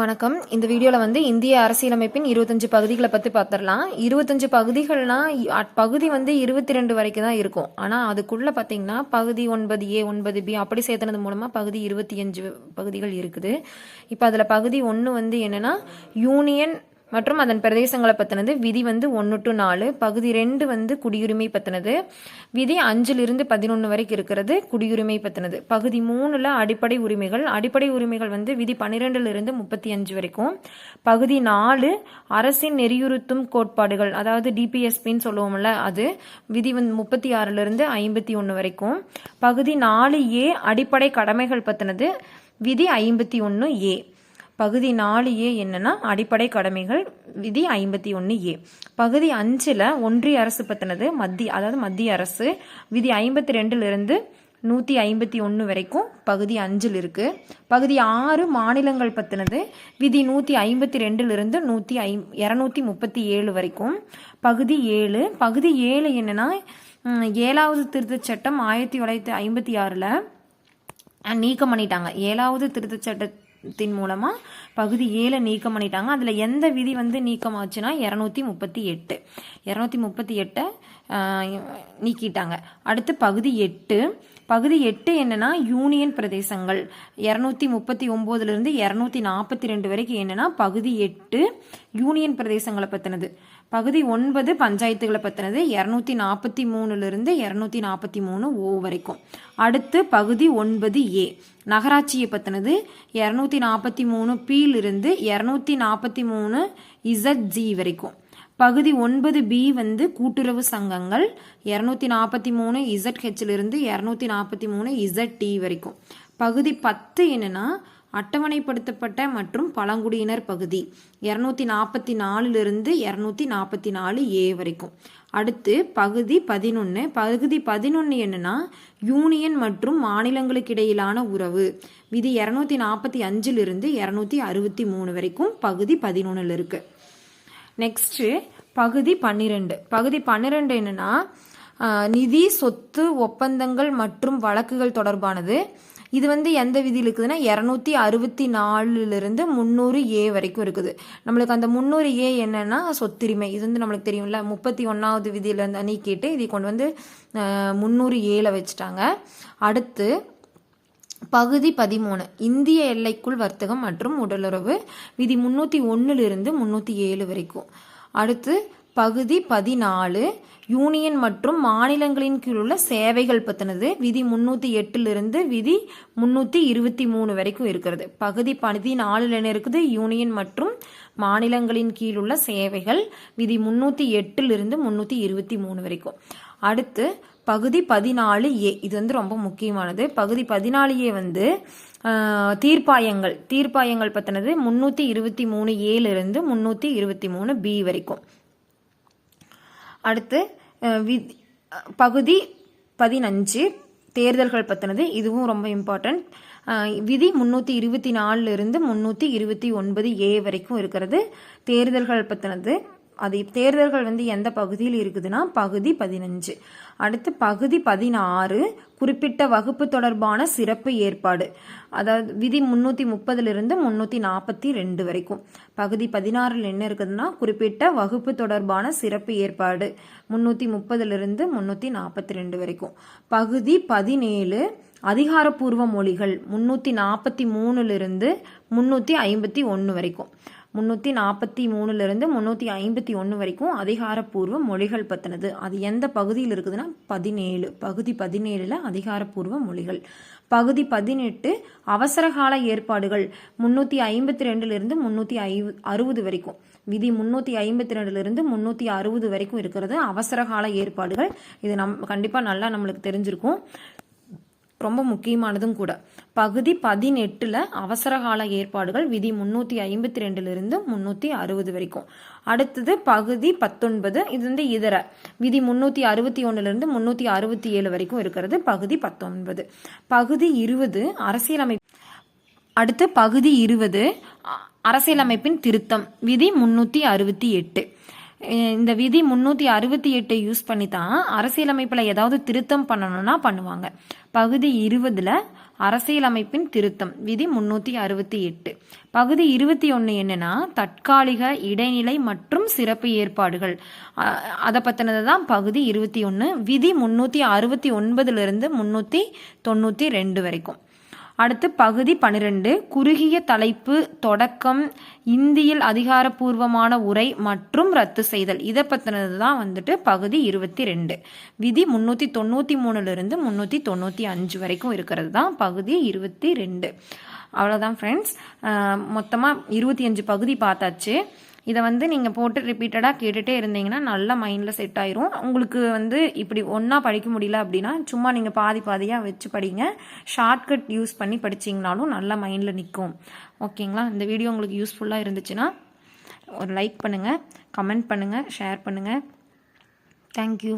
வணக்கம். இந்த வீடியோவில் வந்து இந்திய அரசியலமைப்பின் இருபத்தஞ்சு பகுதிகளை பற்றி பார்த்துடலாம் இருபத்தஞ்சு பகுதிகள்னா பகுதி வந்து இருபத்தி ரெண்டு வரைக்கும் தான் இருக்கும். ஆனால் அதுக்குள்ளே பார்த்தீங்கன்னா பகுதி ஒன்பது ஏ ஒன்பது பி அப்படி சேர்த்துனது மூலமாக பகுதி இருபத்தி அஞ்சு பகுதிகள் இருக்குது. இப்போ அதில் பகுதி ஒன்று வந்து என்னென்னா யூனியன் மற்றும் அதன் பிரதேசங்களை பற்றினது விதி வந்து ஒன்று டு நாலு பகுதி ரெண்டு வந்து குடியுரிமை பற்றினது விதி அஞ்சிலிருந்து பதினொன்று வரைக்கும் இருக்கிறது குடியுரிமை பற்றினது பகுதி மூணில் அடிப்படை உரிமைகள் அடிப்படை உரிமைகள் வந்து விதி பன்னிரெண்டுலேருந்து முப்பத்தி அஞ்சு வரைக்கும். பகுதி நாலு அரசின் நெறியுறுத்தும் கோட்பாடுகள் அதாவது டிபிஎஸ்பின்னு சொல்லுவோம்ல அது விதி வந்து முப்பத்தி ஆறுலேருந்து ஐம்பத்தி ஒன்று வரைக்கும். பகுதி நாலு ஏ அடிப்படை கடமைகள் பற்றினது விதி ஐம்பத்தி ஒன்று ஏ. பகுதி நாலு ஏ என்னன்னா அடிப்படை கடமைகள் விதி ஐம்பத்தி ஒன்று ஏ பகுதி அஞ்சில் ஒன்றிய அரசு பற்றினது மத்திய அதாவது மத்திய அரசு விதி ஐம்பத்தி ரெண்டுலேருந்து நூற்றி ஐம்பத்தி ஒன்று வரைக்கும் பகுதி அஞ்சில் இருக்குது பகுதி ஆறு மாநிலங்கள் பற்றினது விதி நூற்றி ஐம்பத்தி ரெண்டுலேருந்து நூற்றி ஐ இரநூத்தி முப்பத்தி ஏழு வரைக்கும். பகுதி ஏழு பகுதி ஏழு என்னென்னா ஏழாவது திருத்தச் சட்டம் ஆயிரத்தி தொள்ளாயிரத்தி ஐம்பத்தி ஆறில் நீக்கம் பண்ணிட்டாங்க. ஏழாவது திருத்தச் தின் மூலமாக பகுதி ஏழை நீக்கம் பண்ணிட்டாங்க. அதில் எந்த விதி வந்து நீக்கமாச்சுன்னா இரநூத்தி முப்பத்தி எட்டு. இரநூத்தி முப்பத்தி எட்டை நீக்கிட்டாங்க. அடுத்து பகுதி எட்டு. பகுதி எட்டு என்னென்னா யூனியன் பிரதேசங்கள். இரநூத்தி முப்பத்தி ஒம்போதுலேருந்து இரநூத்தி நாற்பத்தி ரெண்டு வரைக்கும் என்னென்னா பகுதி எட்டு யூனியன் பிரதேசங்களை பற்றினது பகுதி ஒன்பது பஞ்சாயத்துகளை பற்றினது இரநூத்தி நாற்பத்தி மூணுலேருந்து இரநூத்தி நாற்பத்தி மூணு ஓ வரைக்கும். அடுத்து பகுதி ஒன்பது ஏ நகராட்சியை பற்றினது இரநூத்தி நாற்பத்தி மூணு பியிலிருந்து இரநூத்தி நாற்பத்தி மூணு இசட் ஜி வரைக்கும். பகுதி ஒன்பது பி வந்து கூட்டுறவு சங்கங்கள் இரநூத்தி நாற்பத்தி மூணு இசட் ஹெச்லேருந்து இரநூத்தி நாற்பத்தி மூணு இசட் டி வரைக்கும். பகுதி பத்து என்னன்னா அட்டவணைப்படுத்தப்பட்ட மற்றும் பழங்குடியினர் பகுதி. இரநூத்தி நாற்பத்தி நாலுலேருந்து இரநூத்தி நாற்பத்தி நாலு ஏ வரைக்கும். அடுத்து பகுதி பதினொன்று பகுதி பதினொன்று என்னன்னா யூனியன் மற்றும் மாநிலங்களுக்கு இடையிலான உறவு. இது இரநூத்தி நாற்பத்தி அஞ்சிலிருந்து இரநூத்தி அறுபத்தி மூணு வரைக்கும் பகுதி பதினொன்றில் இருக்கு நெக்ஸ்ட்டு பகுதி பன்னிரெண்டு. பகுதி பன்னிரெண்டு என்னன்னா நிதி சொத்து ஒப்பந்தங்கள் மற்றும் வழக்குகள் தொடர்பானது. இது வந்து எந்த விதியில் இருக்குதுன்னா இரநூத்தி அறுபத்தி நாலுலேருந்து முந்நூறு ஏ வரைக்கும் இருக்குது. நம்மளுக்கு அந்த முந்நூறு ஏ என்னன்னா சொத்துரிமை. இது வந்து நம்மளுக்கு தெரியும்ல முப்பத்தி ஒன்றாவது விதியிலேருந்து அணிக்கிட்டு இதை கொண்டு வந்து முந்நூறு ஏல வச்சுட்டாங்க. அடுத்து பகுதி பதிமூணு. இந்திய எல்லைக்குள் வர்த்தகம் மற்றும் உடலுறவு. விதி முன்னூற்றி ஒன்றுலேருந்து முன்னூற்றி ஏழு வரைக்கும். அடுத்து பகுதி பதினாலு யூனியன் மற்றும் மாநிலங்களின் கீழ் உள்ள சேவைகள் பற்றினது விதி முன்னூற்றி எட்டுலேருந்து விதி முன்னூற்றி இருபத்தி மூணு வரைக்கும் இருக்கிறது. பகுதி பதினாலுல என்ன இருக்குது? யூனியன் மற்றும் மாநிலங்களின் கீழ் உள்ள சேவைகள் விதி முன்னூற்றி எட்டுலேருந்து முன்னூற்றி இருபத்தி மூணு வரைக்கும். அடுத்து பகுதி பதினாலு ஏ இது வந்து ரொம்ப முக்கியமானது. பகுதி பதினாலு ஏ வந்து தீர்ப்பாயங்கள். தீர்ப்பாயங்கள் பற்றினது முந்நூற்றி இருபத்தி மூணு ஏலிருந்து முந்நூற்றி இருபத்தி மூணு பி வரைக்கும். அடுத்து வி பகுதி பதினஞ்சு தேர்தல்கள் பற்றினது இதுவும் ரொம்ப இம்பார்ட்டன்ட் விதி முந்நூற்றி இருபத்தி நாலுலேருந்து முந்நூற்றி இருபத்தி ஒன்பது ஏ வரைக்கும் இருக்கிறது. தேர்தல்கள் பற்றினது அது தேர்தல்கள் வந்து எந்த பகுதியில் இருக்குதுன்னா பகுதி பதினஞ்சு. அடுத்து பகுதி பதினாறு குறிப்பிட்ட வகுப்பு தொடர்பான சிறப்பு ஏற்பாடு. அதாவது விதி முந்நூற்றி முப்பதுலேருந்து முந்நூற்றி நாற்பத்தி ரெண்டு வரைக்கும். பகுதி பதினாறில் என்ன இருக்குதுன்னா குறிப்பிட்ட வகுப்பு தொடர்பான சிறப்பு ஏற்பாடு. முந்நூற்றி முப்பதுலேருந்து முந்நூற்றி நாற்பத்தி ரெண்டு வரைக்கும். பகுதி பதினேழு அதிகாரப்பூர்வ மொழிகள் முந்நூற்றி நாற்பத்தி மூணுலேருந்து முந்நூற்றி ஐம்பத்தி ஒன்று வரைக்கும். முந்நூற்றி நாற்பத்தி மூணுலேருந்து முந்நூற்றி ஐம்பத்தி ஒன்று வரைக்கும் அதிகாரப்பூர்வ மொழிகள் பற்றினது அது எந்த பகுதியில் இருக்குதுன்னா பதினேழு. பகுதி பதினேழில் அதிகாரப்பூர்வ மொழிகள். பகுதி பதினெட்டு அவசரகால ஏற்பாடுகள். முந்நூற்றி ஐம்பத்தி ரெண்டுலேருந்து முந்நூற்றி ஐ அறுபது வரைக்கும். விதி முந்நூற்றி ஐம்பத்தி ரெண்டுலேருந்து முந்நூற்றி அறுபது வரைக்கும் இருக்கிறது அவசரகால ஏற்பாடுகள். இது நம் கண்டிப்பாக நல்லா நம்மளுக்கு தெரிஞ்சிருக்கும். ரொம்ப முக்கியமானதும் கூட. பகுதி பதினெட்டில் அவசரகால ஏற்பாடுகள் விதி முந்நூற்றி ஐம்பத்தி ரெண்டுலேருந்து முந்நூற்றி அறுபது வரைக்கும். அடுத்தது பகுதி பத்தொன்பது இது வந்து இதர. விதி முந்நூற்றி அறுபத்தி ஒன்றுலேருந்து முந்நூற்றி அறுபத்தி ஏழு வரைக்கும் இருக்கிறது பகுதி பத்தொன்பது. பகுதி இருபது அரசியலமைப்பு அடுத்து பகுதி இருபது அ- அரசியலமைப்பின் திருத்தம். விதி முன்னூற்றி அறுபத்தி எட்டு. இந்த விதி முன்னூற்றி அறுபத்தி எட்டை யூஸ் பண்ணி தான் அரசியலமைப்பில் ஏதாவது திருத்தம் பண்ணணும்னா பண்ணுவாங்க. பகுதி இருபதில் அரசியலமைப்பின் திருத்தம் விதி முன்னூற்றி அறுபத்தி எட்டு. பகுதி இருபத்தி ஒன்று என்னென்னா தற்காலிக இடைநிலை மற்றும் சிறப்பு ஏற்பாடுகள். அதை பற்றினது தான் பகுதி இருபத்தி ஒன்று விதி முன்னூற்றி அறுபத்தி ஒன்பதுலேருந்து முன்னூற்றி தொண்ணூற்றி ரெண்டு வரைக்கும். அடுத்து பகுதி பன்னிரெண்டு குறுகிய தலைப்பு தொடக்கம் இந்தியில் அதிகாரப்பூர்வமான உரை மற்றும் ரத்து செய்தல். இதை பற்றினது தான் வந்துட்டு பகுதி இருபத்தி ரெண்டு விதி முந்நூற்றி தொண்ணூற்றி மூணுலேருந்து முந்நூற்றி தொண்ணூற்றி அஞ்சு வரைக்கும் இருக்கிறது தான் பகுதி இருபத்தி ரெண்டு அவ்வளோதான் ஃப்ரெண்ட்ஸ் மொத்தமாக இருபத்தி அஞ்சு பகுதி பார்த்தாச்சு. இதை வந்து நீங்கள் போட்டு ரிப்பீட்டடாக கேட்டுகிட்டே இருந்தீங்கன்னா நல்லா மைண்டில் செட் ஆயிரும். உங்களுக்கு வந்து இப்படி ஒன்றா படிக்க முடியல அப்படின்னா சும்மா நீங்கள் பாதி பாதியாக வச்சு படிங்க. ஷார்ட்கட் யூஸ் பண்ணி படிச்சிங்கனாலும் நல்லா மைண்டில் நிற்கும் ஓகேங்களா? இந்த வீடியோ உங்களுக்கு யூஸ்ஃபுல்லாக இருந்துச்சுன்னா ஒரு லைக் பண்ணுங்கள் கமெண்ட் பண்ணுங்கள் ஷேர் பண்ணுங்கள் தேங்க்யூ